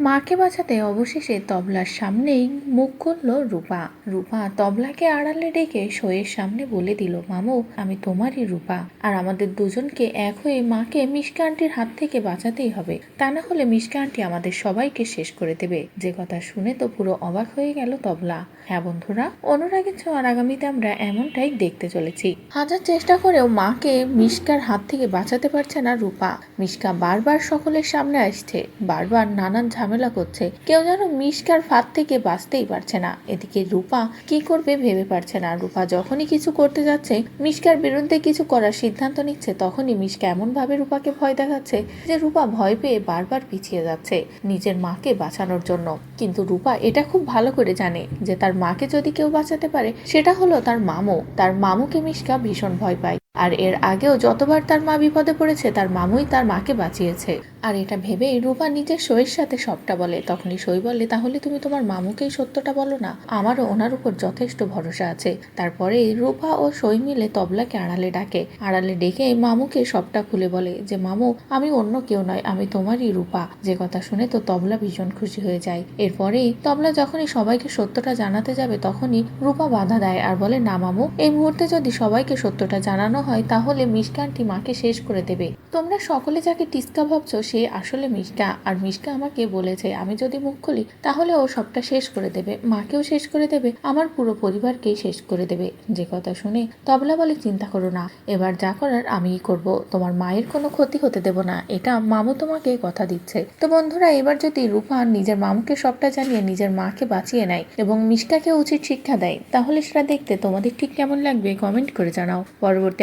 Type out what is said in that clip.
মাকে বাঁচাতে অবশেষে তবলার সামনেই মুখ করল রূপা। রূপা তবলাকে আড়ালে ডেকে শোয়ের সামনে বলে দিল, মামু, আমি তোমারই রূপা। আর আমাদের দুজনকে এক হয়ে মাকে মিষ্কা আন্টির হাত থেকে বাঁচাতেই হবে। তা না হলে মিষ্কা আন্টি আমাদের সবাইকে শেষ করে দেবে। যে কথা শুনে তো পুরো অবাক হয়ে গেল তবলা। হ্যাঁ বন্ধুরা অনুরাগের ছোঁয়ার আগামীতে আমরা এমনটাই দেখতে চলেছি। হাজার চেষ্টা করেও মাকে মিষ্কার হাত থেকে বাঁচাতে পারছে না রূপা। মিষ্কা বারবার সকলের সামনে আসছে, বারবার নানান ঝামেলা করছে। কেউ যেন মিষ্কার ফাঁদ থেকে বাঁচতেই পারছে না। এদিকে রূপা কি করবে ভেবে পারছে না। রূপা যখনই কিছু করতে যাচ্ছে মিষ্কার বিরুদ্ধে কিছু করার সিদ্ধান্ত নিচ্ছে, তখনই মিষ্কা এমন ভাবে রূপাকে ভয় দেখাচ্ছে যে রূপা ভয় পেয়ে বারবার পিছিয়ে যাচ্ছে নিজের মাকে বাঁচানোর জন্য। কিন্তু রূপা এটা খুব ভালো করে জানে যে তার মাকে যদি কেউ বাঁচাতে পারে, সেটা হলো তার মামু। তার মামুকে মিষ্কা ভীষণ ভয় পায়। আর এর আগেও যতবার তার মা বিপদে পড়েছে, তার মামুই তার মাকে বাঁচিয়েছে। আর এটা ভেবে রূপা নিজের সইয়ের সাথে সবটা বলে। তখনই সই বলে, তাহলে তুমি তোমার মামুকেই সত্যটা বলো না। আমারও ওনার উপর যথেষ্ট ভরসা আছে। তারপরে রূপা ও সই মিলে তবলাকে আড়ালে ডাকে। আড়ালে ডেকে মামুকে সবটা খুলে বলে যে, মামু, আমি অন্য কেউ নয়, আমি তোমারই রূপা। যে কথা শুনে তো তবলা ভীষণ খুশি হয়ে যায়। এরপরেই তবলা যখনই সবাইকে সত্যটা জানাতে যাবে, তখনই রূপা বাধা দেয় আর বলে, না, মামু, এই মুহূর্তে যদি সবাইকে সত্যটা জানানো হয়, তাহলে মিষ্কানটি মাকে শেষ করে দেবে। তোমরা সকলে যাকে টিস্কা ভাবছ, সে আসলে মিষ্কা আর মিষ্কা আমাকে বলেছে, আমি যদি মুখ খুলি, তাহলে ও সবটা শেষ করে দেবে। মাকেও শেষ করে দেবে, আমার পুরো পরিবারকেই শেষ করে দেবে। যে কথা শুনে তবলা বলে, চিন্তা করো না, এবার যা করার আমিই করব। তোমার মায়ের কোনো ক্ষতি হতে দেব না। এটা মামু তোমাকে কথা দিচ্ছে। তো বন্ধুরা, এবার যদি রূপা নিজের মামুকে সবটা জানিয়ে নিজের মাকে বাঁচিয়ে নেয় এবং মিষ্কাকে উচিত শিক্ষা দেয়, তাহলে সেটা দেখতে তোমাদের ঠিক কেমন লাগবে, কমেন্ট করে জানাও। পরবর্তী